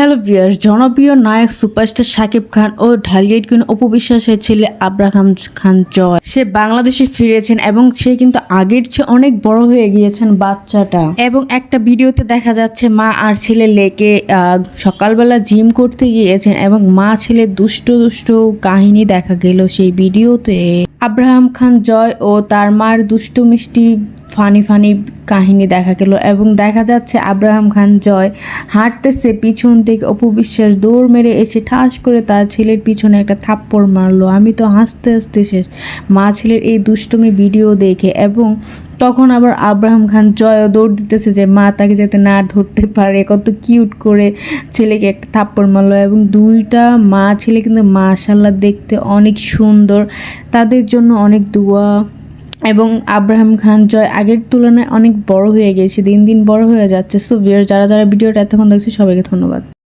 Hello viewers জনপ্রিয় নায়ক superstar Shakib Khan ও ঢালিউড কুইন অপু বিশ্বাসের ছেলে আব্রাহাম খান জয়। সে বাংলাদেশে ফিরেছেন এবং সে কিন্তু আগের চেয়ে অনেক বড় হয়ে গিয়েছেন বাচ্চাটা। এবং একটা ভিডিওতে দেখা যাচ্ছে মা আর ছেলে লেকে সকালবেলা জিম করতে গিয়েছেন এবং মা ছেলে দুষ্ট দুষ্ট কাহিনী দেখা গেল সেই ভিডিওতে। আব্রাহাম খান জয় ও তার মার দুষ্ট মিষ্টি ফানি ফানি কাহিনী দেখা গেল এবং দেখা যাচ্ছে আব্রাহাম খান জয় হাঁটতেছে পিছন থেকে অপু বিশ্বাস দৌড় মেরে এসে ঠাস করে তার ছেলের পিছনে একটা থাপ্পড় মারলো। আমি তো হাসতে হাসতে শেষ। মা ছেলের এই দুষ্টমি ভিডিও দেখে এবং তখন আবার আব্রাহাম খান জয়ও দৌড় দিতেছে যে, মা, তাকে যাতে না ধরতে পারে। কত কিউট করে ছেলেকে একটা থাপ্পড় মারলো এবং দুইটা মা ছেলে কিন্তু মাশাল্লাহ দেখতে অনেক সুন্দর। তাদের জন্য অনেক দোয়া। এবং আব্রাহাম খান জয় আগের তুলনায় অনেক বড় হয়ে গেছে দিন দিন বড় হয়ে যাচ্ছে। সো ভিয়ার যারা যারা ভিডিওটা এতক্ষণ দেখছে, সবাইকে ধন্যবাদ।